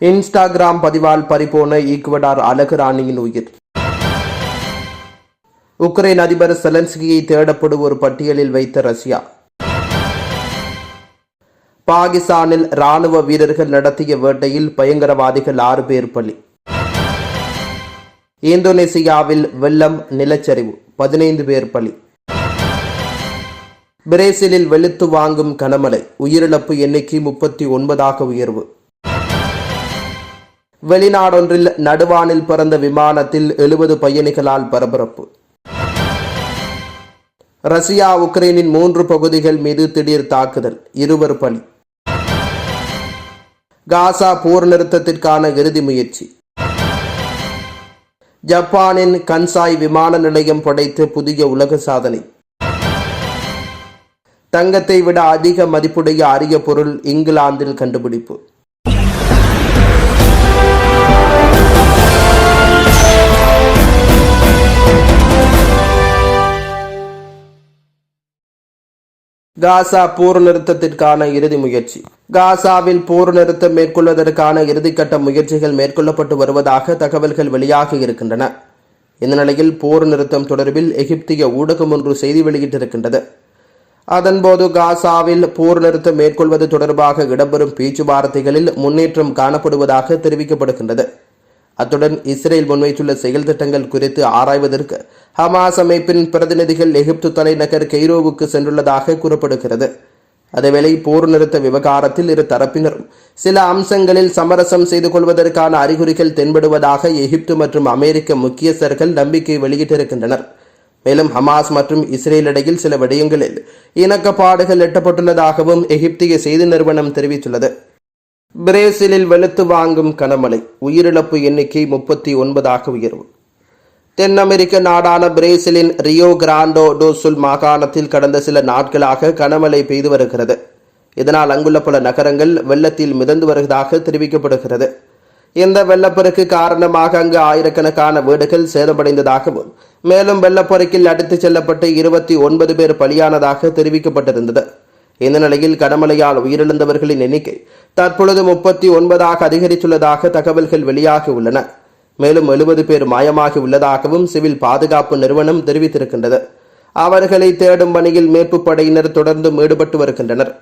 Instagram பதிவால் பறிபோன Ecuador அழகு ராணியின் உயிர். உக்ரைன் அதிபர் செலன்ஸ்கியை தேடப்படும் ஒரு பட்டியலில் வைத்த ரஷ்யா. பாகிஸ்தானில் ராணுவ வீரர்கள் நடத்திய வேட்டையில் பயங்கரவாதிகள் ஆறு பேர் பலி. இந்தோனேசியாவில் வெள்ளம் நிலச்சரிவு பதினைந்து பேர் பலி. பிரேசிலில் வெளுத்து வாங்கும் கனமழை உயிரிழப்பு எண்ணிக்கை முப்பத்தி ஒன்பதாக உயர்வு. வெளிநாடொன்றில் நடுவானில் பிறந்த விமானத்தில் எழுபது பயணிகளால் பரபரப்பு. ரஷ்யா உக்ரைனின் மூன்று பகுதிகள் மீது திடீர் தாக்குதல் இருவர் பலி. காசா போர் நிறுத்தத்திற்கான இறுதி முயற்சி. ஜப்பானின் கன்சாய் விமான நிலையம் படைத்த புதிய உலக சாதனை. தங்கத்தை விட அதிக மதிப்புடைய அரிய பொருள் இங்கிலாந்தில் கண்டுபிடிப்பு. காசா போர் நிறுத்தத்திற்கான இறுதி முயற்சி. காசாவில் போர் நிறுத்தம் மேற்கொள்வதற்கான இறுதிக்கட்ட முயற்சிகள் மேற்கொள்ளப்பட்டு வருவதாக தகவல்கள் வெளியாகி இருக்கின்றன. இந்த நிலையில் போர் நிறுத்தம் தொடர்பில் எகிப்திய ஊடகம் ஒன்று செய்தி வெளியிட்டிருக்கின்றது. அதன்போது காசாவில் போர் நிறுத்தம் மேற்கொள்வது தொடர்பாக இடம்பெறும் பேச்சுவார்த்தைகளில் முன்னேற்றம் காணப்படுவதாக தெரிவிக்கப்படுகின்றது. அத்துடன் இஸ்ரேல் முன்வைத்துள்ள செயல் திட்டங்கள் குறித்து ஆராய்வதற்கு ஹமாஸ் அமைப்பின் பிரதிநிதிகள் எகிப்து தலைநகர் கெய்ரோவுக்கு சென்றுள்ளதாக கூறப்படுகிறது. அதேவேளை போர் நிறுத்த விவகாரத்தில் இரு தரப்பினரும் சில அம்சங்களில் சமரசம் செய்து கொள்வதற்கான அறிகுறிகள் தென்படுவதாக எகிப்து மற்றும் அமெரிக்க முக்கியஸ்தர்கள் நம்பிக்கை வெளியிட்டிருக்கின்றனர். மேலும் ஹமாஸ் மற்றும் இஸ்ரேல் இடையில் சில விடயங்களில் இணக்கப்பாடுகள் எட்டப்பட்டுள்ளதாகவும் எகிப்திய செய்தி நிறுவனம் தெரிவித்துள்ளது. பிரேசிலில் வெளுத்து வாங்கும் கனமழை. உயிரிழப்பு எண்ணிக்கை முப்பத்தி ஒன்பதாக உயர்வு தென் அமெரிக்க நாடான பிரேசிலின் ரியோ கிராண்டோ டோசுல் மாகாணத்தில் கடந்த சில நாட்களாக கனமழை பெய்து வருகிறது. இதனால் அங்குள்ள பல நகரங்கள் வெள்ளத்தில் மிதந்து வருவதாக தெரிவிக்கப்படுகிறது. இந்த வெள்ளப்பெருக்கு காரணமாக அங்கு ஆயிரக்கணக்கான வீடுகள் சேதமடைந்ததாகவும் மேலும் வெள்ளப்பெருக்கில் அடித்துச் செல்லப்பட்டு இருபத்தி ஒன்பது பேர் பலியானதாக தெரிவிக்கப்பட்டிருந்தது. இந்த நிலையில் கடமலையால் உயிரிழந்தவர்களின் எண்ணிக்கை தற்பொழுது முப்பத்தி ஒன்பதாக அதிகரித்துள்ளதாக தகவல்கள் வெளியாகி உள்ளன. மேலும் எழுபது பேர் மாயமாகி உள்ளதாகவும் சிவில் பாதுகாப்பு நிறுவனம் தெரிவித்திருக்கின்றது. அவர்களை தேடும் பணியில் மீட்புப் படையினர் தொடர்ந்து ஈடுபட்டு வருகின்றனர்.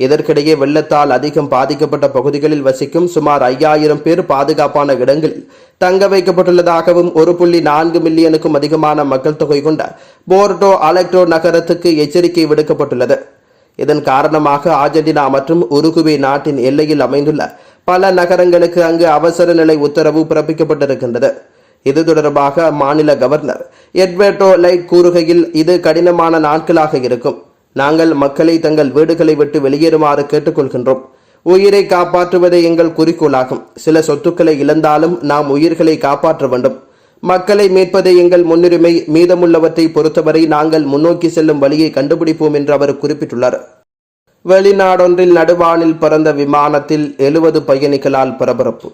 இதற்கிடையே வெள்ளத்தால் அதிகம் பாதிக்கப்பட்ட பகுதிகளில் வசிக்கும் சுமார் ஐயாயிரம் பேர் பாதுகாப்பான இடங்களில் தங்க வைக்கப்பட்டுள்ளதாகவும் ஒரு புள்ளி நான்கு மில்லியனுக்கும் அதிகமான மக்கள் தொகை கொண்ட போர்டோ அலெக்டோ நகரத்துக்கு எச்சரிக்கை விடுக்கப்பட்டுள்ளது. இதன் காரணமாக ஆர்ஜென்டினா மற்றும் உருகுவே நாட்டின் எல்லையில் அமைந்துள்ள பல நகரங்களுக்கு அங்கு அவசர நிலை உத்தரவு பிறப்பிக்கப்பட்டிருக்கின்றது. இது தொடர்பாக மாநில கவர்னர் எட்வர்டோ லைட் கூறுகையில் இது கடினமான நாட்களாக இருக்கும். நாங்கள் மக்களை தங்கள் வீடுகளை விட்டு வெளியேறுமாறு கேட்டுக்கொள்கின்றோம். உயிரை காப்பாற்றுவதே எங்கள் குறிக்கோளாகும். சில சொத்துக்களை இழந்தாலும் நாம் உயிர்களை காப்பாற்ற வேண்டும். மக்களை மீட்பதே எங்கள் முன்னுரிமை. மீதமுள்ளவற்றை பொறுத்தவரை நாங்கள் முன்னோக்கி செல்லும் வழியை கண்டுபிடிப்போம் என்று அவர் குறிப்பிட்டுள்ளார். வெளிநாடொன்றில் நடுவானில் பறந்த விமானத்தில் எழுபது பயணிகளால் பரபரப்பு.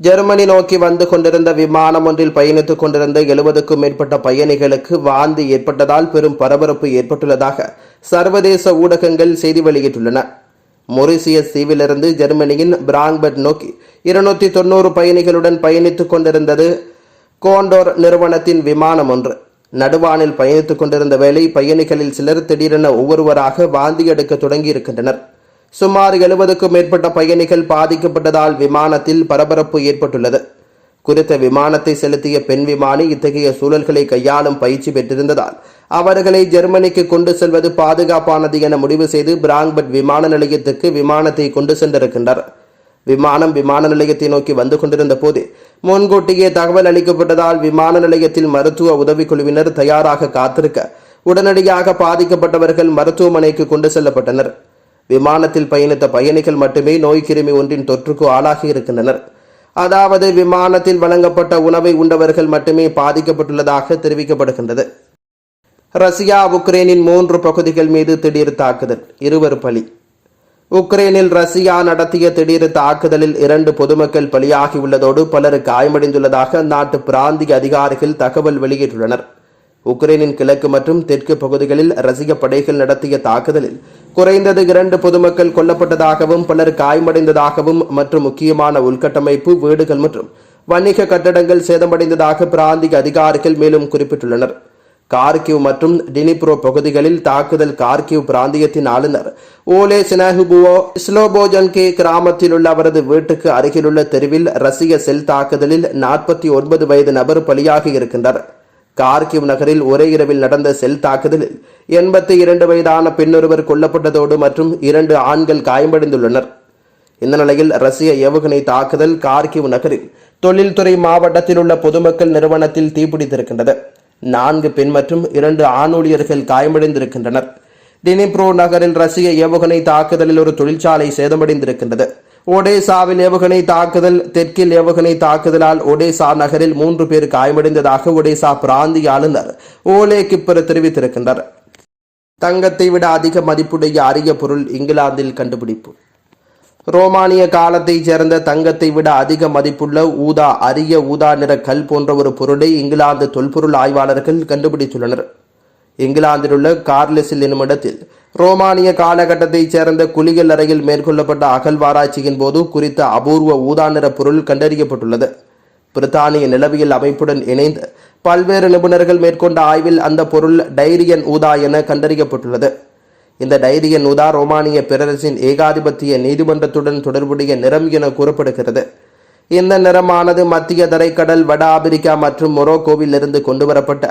ஜெர்மனி நோக்கி வந்து கொண்டிருந்த விமானம் ஒன்றில் பயணித்துக் கொண்டிருந்த எழுபதுக்கும் மேற்பட்ட பயணிகளுக்கு வாந்தி ஏற்பட்டதால் பெரும் பரபரப்பு ஏற்பட்டுள்ளதாக சர்வதேச ஊடகங்கள் செய்தி வெளியிட்டுள்ளன. மொரிசியஸ் தீவிலிருந்து ஜெர்மனியின் பிராங்பர்ட் நோக்கி இருநூத்தி தொண்ணூறு பயணிகளுடன் பயணித்துக் கொண்டிருந்தது கோண்டோர் நிறுவனத்தின் விமானம் ஒன்று. நடுவானில் பயணித்துக் கொண்டிருந்த வேளை பயணிகளில் சிலர் திடீரென ஒவ்வொருவராக வாந்தி எடுக்க தொடங்கியிருக்கின்றனர். சுமார் எழுபதுக்கும் மேற்பட்ட பயணிகள் பாதிக்கப்பட்டதால் விமானத்தில் பரபரப்பு ஏற்பட்டுள்ளது. குறித்த விமானத்தை செலுத்திய பெண் விமானி இத்தகைய சூழல்களை கையாளும் பயிற்சி பெற்றிருந்ததால் அவர்களை ஜெர்மனிக்கு கொண்டு செல்வது பாதுகாப்பானது என முடிவு செய்து பிராங்பட் விமான நிலையத்துக்கு விமானத்தை கொண்டு சென்றிருக்கின்றனர் விமானம் விமான நிலையத்தை நோக்கி வந்து கொண்டிருந்த போது முன்கூட்டியே தகவல் அளிக்கப்பட்டதால் விமான நிலையத்தில் மருத்துவ உதவிக்குழுவினர் தயாராக காத்திருக்க உடனடியாக பாதிக்கப்பட்டவர்கள் மருத்துவமனைக்கு கொண்டு செல்லப்பட்டனர். விமானத்தில் பயணித்த பயணிகள் மட்டுமே நோய் கிருமி ஒன்றின் தொற்றுக்கு ஆளாகி இருக்கின்றனர். அதாவது விமானத்தில் வழங்கப்பட்ட உணவை உண்டவர்கள் மட்டுமே பாதிக்கப்பட்டுள்ளதாக தெரிவிக்கப்படுகின்றது. ரஷ்யா உக்ரைனின் மூன்று பகுதிகள் மீது திடீர் தாக்குதல். இருவர் பலி. உக்ரைனில் ரஷ்யா நடத்திய திடீர் தாக்குதலில் இரண்டு பொதுமக்கள் பலியாகியுள்ளதோடு பலர் காயமடைந்துள்ளதாக அந்நாட்டு பிராந்திய அதிகாரிகள் தகவல் வெளியிட்டுள்ளனர். உக்ரைனின் கிழக்கு மற்றும் தெற்கு பகுதிகளில் ரஷ்ய படைகள் நடத்திய தாக்குதலில் குறைந்தது இரண்டு பொதுமக்கள் கொல்லப்பட்டதாகவும் பலர் காயமடைந்ததாகவும் மற்றும் முக்கியமான உள்கட்டமைப்பு வீடுகள் மற்றும் வணிக கட்டடங்கள் சேதமடைந்ததாக பிராந்திய அதிகாரிகள் மேலும் குறிப்பிட்டுள்ளனர். கார்கிவ் மற்றும் டினிப்ரோ பகுதிகளில் தாக்குதல் கார்கிவ் பிராந்தியத்தின் ஆளுநர். ஓலே சினஹுபுவோ ஸ்லோபோஜன்கே கிராமத்தில் உள்ள அவரது வீட்டுக்கு அருகிலுள்ள தெருவில் ரஷ்ய செல் தாக்குதலில் நாற்பத்தி ஒன்பது வயது நபர் பலியாகி இருக்கின்றார் கார்கிவ் நகரில் ஒரே இரவில் நடந்த செல் தாக்குதலில் எண்பத்தி இரண்டு வயதான பெண்ணொருவர் கொல்லப்பட்டதோடு மற்றும் இரண்டு ஆண்கள் காயமடைந்துள்ளனர். இந்த நிலையில் ரஷ்ய ஏவுகணை தாக்குதல் கார்கிவ் நகரில் தொழில்துறை மாவட்டத்தில் உள்ள பொதுமக்கள் நிறுவனத்தில் தீப்பிடித்திருக்கின்றது. நான்கு பெண் மற்றும் இரண்டு ஆண் ஊழியர்கள் காயமடைந்திருக்கின்றனர். டினிப்ரோ நகரில் ரஷ்ய ஏவுகணை தாக்குதலில் ஒரு தொழிற்சாலை சேதமடைந்திருக்கின்றது. ஒடேசாவில் ஏவுகணை தாக்குதல் தெற்கில் ஏவுகணை தாக்குதலால் ஒடேசா நகரில் மூன்று பேர் காயமடைந்ததாக ஒடேசா பிராந்திய ஆளுநர் ஓலே கிப்பர் தெரிவித்திருக்கின்றார். தங்கத்தை விட அதிக மதிப்புடைய அரிய பொருள் இங்கிலாந்தில் கண்டுபிடிப்பு. ரோமானிய காலத்தைச் சேர்ந்த தங்கத்தை விட அதிக மதிப்புள்ள ஊதா அரிய ஊதா நிற கல் போன்ற ஒரு பொருளை இங்கிலாந்து தொல்பொருள் ஆய்வாளர்கள் கண்டுபிடித்துள்ளனர். இங்கிலாந்தில் உள்ள கார்லெஸில் என்னும் இடத்தில் ரோமானிய காலகட்டத்தைச் சேர்ந்த குளியல் அறையில் மேற்கொள்ளப்பட்ட அகழ்வாராய்ச்சியின் போது குறித்த அபூர்வ ஊதா நிற பொருள் கண்டறியப்பட்டுள்ளது. பிரித்தானிய நிலவியல் அமைப்புடன் இணைந்து பல்வேறு நிபுணர்கள் மேற்கொண்ட ஆய்வில் அந்த பொருள் டைரியன் ஊதா என கண்டறியப்பட்டுள்ளது. இந்த டைரியன் ஊதா ரோமானிய பேரரசின் ஏகாதிபத்திய நீதிமன்றத்துடன் தொடர்புடைய நிறம் என கூறப்படுகிறது. இந்த நிறமானது மத்திய தரைக்கடல் வட ஆப்பிரிக்கா மற்றும் மொரோக்கோவிலிருந்து கொண்டு கொண்டுவரப்பட்ட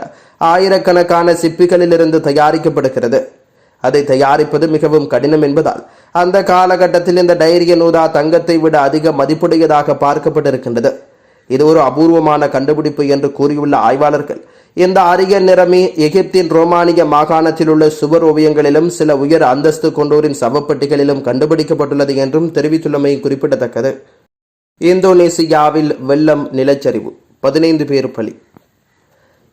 ஆயிரக்கணக்கான சிப்பிகளிலிருந்து தயாரிக்கப்படுகிறது. அதை தயாரிப்பது மிகவும் கடினம் என்பதால் அந்த காலகட்டத்தில் இந்த டைரியன் நூதா தங்கத்தை விட அதிக மதிப்புடையதாக பார்க்கப்பட்டிருக்கின்றது. இது ஒரு அபூர்வமான கண்டுபிடிப்பு என்று கூறியுள்ள ஆய்வாளர்கள் இந்த அரிய நிறமி எகிப்தின் ரோமானிய மாகாணத்தில் உள்ள சுவர் ஓவியங்களிலும் சில உயர் அந்தஸ்து கொண்டோரின் சவப்பெட்டிகளிலும் கண்டுபிடிக்கப்பட்டுள்ளது என்றும் தெரிவித்துள்ளமை குறிப்பிடத்தக்கது. இந்தோனேசியாவில் வெள்ளம் நிலச்சரிவு. பதினைந்து பேர் பலி.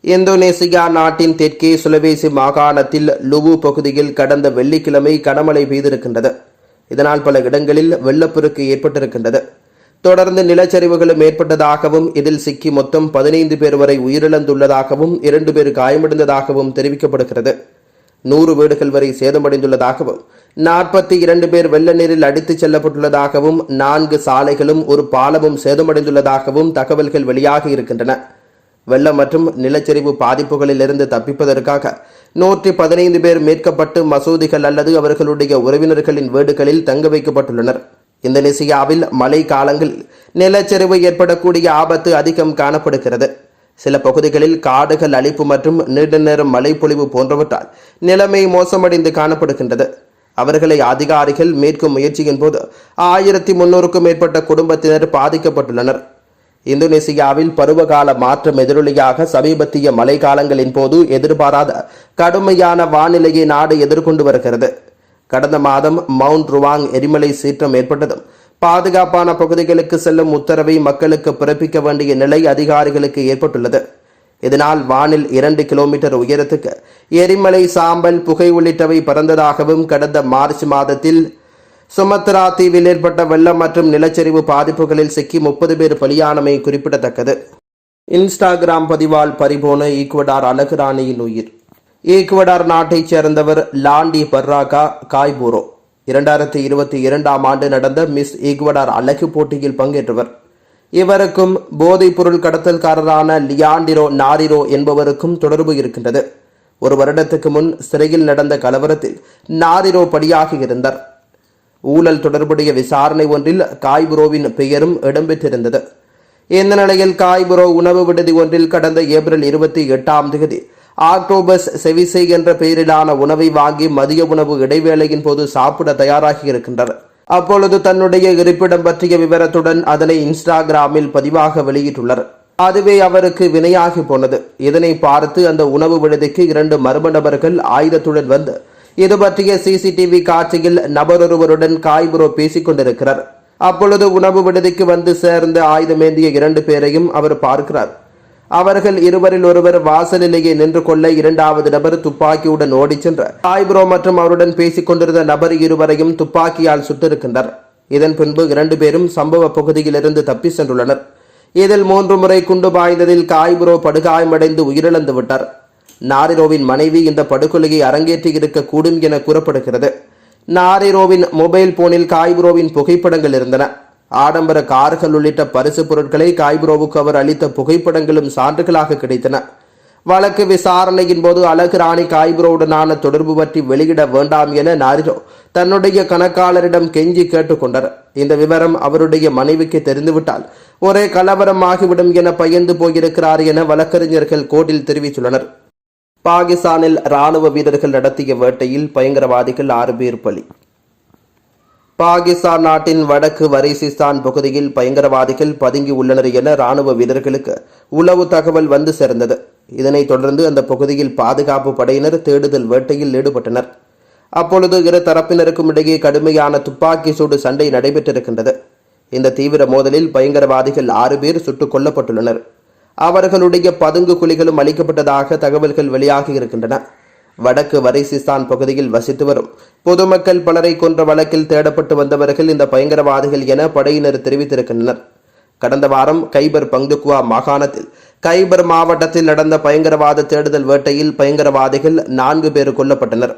இந்தோனேசியா நாட்டின் தெற்கே சுலவேசி மாகாணத்தில் லுவு பகுதியில் கடந்த வெள்ளிக்கிழமை கனமழை பெய்திருக்கின்றது. இதனால் பல இடங்களில் வெள்ளப்பெருக்கு ஏற்பட்டிருக்கின்றது. தொடர்ந்து நிலச்சரிவுகளும் ஏற்பட்டதாகவும் இதில் சிக்கி மொத்தம் பதினைந்து பேர் வரை உயிரிழந்துள்ளதாகவும் இரண்டு பேர் காயமடைந்ததாகவும் தெரிவிக்கப்படுகிறது. நூறு வீடுகள் வரை சேதமடைந்துள்ளதாகவும் நாற்பத்தி இரண்டு பேர் வெள்ள நீரில் அடித்துச் செல்லப்பட்டுள்ளதாகவும் நான்கு சாலைகளும் ஒரு பாலமும் சேதமடைந்துள்ளதாகவும் தகவல்கள் வெளியாகி இருக்கின்றன. வெள்ளம் மற்றும் நிலச்சரிவு பாதிப்புகளிலிருந்து தப்பிப்பதற்காக நூற்றி பதினைந்து பேர் மீட்கப்பட்டு மசூதிகள் அல்லது அவர்களுடைய உறவினர்களின் வீடுகளில் தங்க வைக்கப்பட்டுள்ளனர். இந்தோனேசியாவில் மழை காலங்கள் நிலச்சரிவு ஏற்படக்கூடிய ஆபத்து அதிகம் காணப்படுகிறது. சில பகுதிகளில் காடுகள் அழிப்பு மற்றும் நீண்ட நேரம் மழைப்பொழிவு போன்றவற்றால் நிலைமை மோசமடைந்து காணப்படுகின்றது. அவர்களை அதிகாரிகள் மீட்கும் முயற்சியின் போது ஆயிரத்தி முன்னூறுக்கும் மேற்பட்ட குடும்பத்தினர் பாதிக்கப்பட்டுள்ளனர். இந்தோனேசியாவில் பருவகால மாற்றம் எதிரொலியாக சமீபத்திய மழைக்காலங்களின் போது எதிர்பாராத கடுமையான வானிலையை நாடு எதிர்கொண்டு வருகிறது. கடந்த மாதம் மவுண்ட் ருவாங் எரிமலை சீற்றம் ஏற்பட்டதும் பாதுகாப்பான பகுதிகளுக்கு செல்லும் உத்தரவை மக்களுக்கு பிறப்பிக்க வேண்டிய நிலை அதிகாரிகளுக்கு ஏற்பட்டுள்ளது. இதனால் வானில் இரண்டு கிலோமீட்டர் உயரத்துக்கு எரிமலை சாம்பல் புகை உள்ளிட்டவை பறந்ததாகவும் கடந்த மார்ச் மாதத்தில் சுமத்ரா தீவில் ஏற்பட்ட வெள்ளம் மற்றும் நிலச்சரிவு பாதிப்புகளில் சிக்கி முப்பது பேர் பலியானமை குறிப்பிடத்தக்கது. இன்ஸ்டாகிராம் பதிவால் பறிபோன ஈக்குவடார் அழகு ராணியின் உயிர். ஈக்குவடார் நாட்டைச் சேர்ந்தவர் லாண்டி பர்ராகா காய்பூரோ. இரண்டாயிரத்தி இருபத்தி இரண்டாம் ஆண்டு நடந்த மிஸ் ஈக்குவடார் அழகு போட்டியில் பங்கேற்றவர். இவருக்கும் போதைப் பொருள் கடத்தல்காரரான லியாண்டிரோ நாரிரோ என்பவருக்கும் தொடர்பு இருக்கின்றது. ஒரு வருடத்துக்கு முன் சிறையில் நடந்த கலவரத்தில் நாரிரோ படியாக இருந்தார். ஊழல் தொடர்புடைய விசாரணை ஒன்றில் காய்புரோவின் பெயரும் இடம்பெற்றிருந்தது. இந்த நிலையில் காய்புரோ உணவு விடுதி ஒன்றில் கடந்த ஏப்ரல் இருபத்தி எட்டாம் தேதி ஆக்டோபஸ் செவிசை என்ற பெயரிலான உணவை வாங்கி மதிய உணவு இடைவேளையின் போது சாப்பிட தயாராகி இருக்கின்றனர். அப்பொழுது தன்னுடைய இருப்பிடம் பற்றிய விவரத்துடன் அதனை இன்ஸ்டாகிராமில் பதிவாக வெளியிட்டுள்ளார் அதுவே அவருக்கு வினையாகி போனது. இதனை பார்த்து அந்த உணவு விடுதிக்கு இரண்டு மர்ம நபர்கள் ஆயுதத்துடன் வந்து இது பற்றிய சிசிடிவி காட்சியில் நபரொருவருடன் காய்புரோ பேசிக் கொண்டிருக்கிறார். அப்பொழுது உணவு விடுதிக்கு வந்து சேர்ந்த ஆயுதமேந்திய இரண்டு பேரையும் அவர் பார்க்கிறார். அவர்கள் இருவரில் ஒருவர் வாசலிலேயே நின்று கொள்ள இரண்டாவது நபர் துப்பாக்கியுடன் ஓடிச் சென்ற சாய்ப்ரோ மற்றும் அவருடன் பேசிக் கொண்டிருந்த நபர் இருவரையும் துப்பாக்கியால் சுட்டிருக்கின்றனர் இதன் பின்பு இரண்டு பேரும் சம்பவ பகுதியிலிருந்து தப்பி சென்றுள்ளனர். இதில் மூன்று முறை குண்டு பாய்ந்ததில் காய்புரோ படுகாயமடைந்து உயிரிழந்து விட்டார். நாரிரோவின் மனைவி இந்த படுகொலையை அரங்கேற்றி இருக்கக்கூடும் என கூறப்படுகிறது. நாரிரோவின் மொபைல் போனில் காய்புரோவின் புகைப்படங்கள் இருந்தன. ஆடம்பர கார்கள் உள்ளிட்ட பரிசு பொருட்களை காய்புரோவுக்கு அவர் அளித்த புகைப்படங்களும் சான்றுகளாக கிடைத்தன. வழக்கு விசாரணையின் போது அழகு ராணி காய்புரோவுடனான தொடர்பு பற்றி வெளியிட வேண்டாம் என நாரிரோ தன்னுடைய கணக்காளரிடம் கெஞ்சி கேட்டுக்கொண்டார். இந்த விவரம் அவருடைய மனைவிக்கு தெரிந்துவிட்டால் ஒரே கலவரமாகிவிடும் என பயந்து போயிருக்கிறார் என வழக்கறிஞர்கள் கோர்ட்டில் தெரிவித்துள்ளனர். பாகிஸ்தானில் ராணுவ வீரர்கள் நடத்திய வேட்டையில் பயங்கரவாதிகள் ஆறு பேர் பலி. பாகிஸ்தான் நாட்டின் வடக்கு வரிசிஸ்தான் பகுதியில் பயங்கரவாதிகள் பதுங்கி உள்ளனர் என ராணுவ வீரர்களுக்கு உளவு தகவல் வந்து சேர்ந்தது. இதனைத் தொடர்ந்து அந்த பகுதியில் பாதுகாப்பு படையினர் தேடுதல் வேட்டையில் ஈடுபட்டனர். அப்பொழுது இரு தரப்பினருக்கும் இடையே கடுமையான துப்பாக்கி சூடு சண்டை நடைபெற்றிருக்கின்றது. இந்த தீவிர மோதலில் பயங்கரவாதிகள் ஆறு பேர் சுட்டுக் கொல்லப்பட்டுள்ளனர். அவர்களுடைய பதுங்கு குழிகளும் அளிக்கப்பட்டதாக தகவல்கள் வெளியாகி இருக்கின்றன. வடக்கு வரிசிஸ்தான் பகுதியில் வசித்து வரும். பொதுமக்கள் பலரை கொன்ற வழக்கில் தேடப்பட்டு வந்தவர்கள் இந்த பயங்கரவாதிகள் என படையினர் தெரிவித்திருக்கின்றனர். கடந்த வாரம் கைபர் பங்துக்குவா மாகாணத்தில் கைபர் மாவட்டத்தில் நடந்த பயங்கரவாத தேடுதல் வேட்டையில் பயங்கரவாதிகள் நான்கு பேர் கொல்லப்பட்டனர்.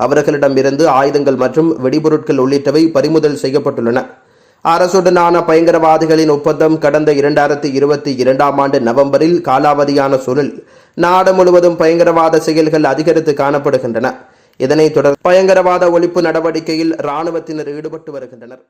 அவர்களிடமிருந்து ஆயுதங்கள் மற்றும் வெடிபொருட்கள் உள்ளிட்டவை பறிமுதல் செய்யப்பட்டுள்ளன. அரசுடனான பயங்கரவாதிகளின் ஒப்பந்தம் கடந்த இரண்டாயிரத்தி இருபத்தி இரண்டாம் ஆண்டு நவம்பரில் காலாவதியான சூழல் நாடு முழுவதும் பயங்கரவாத செயல்கள் அதிகரித்து காணப்படுகின்றன. இதனைத் தொடர்ந்து பயங்கரவாத ஒழிப்பு நடவடிக்கையில் இராணுவத்தினர் ஈடுபட்டு வருகின்றனர்.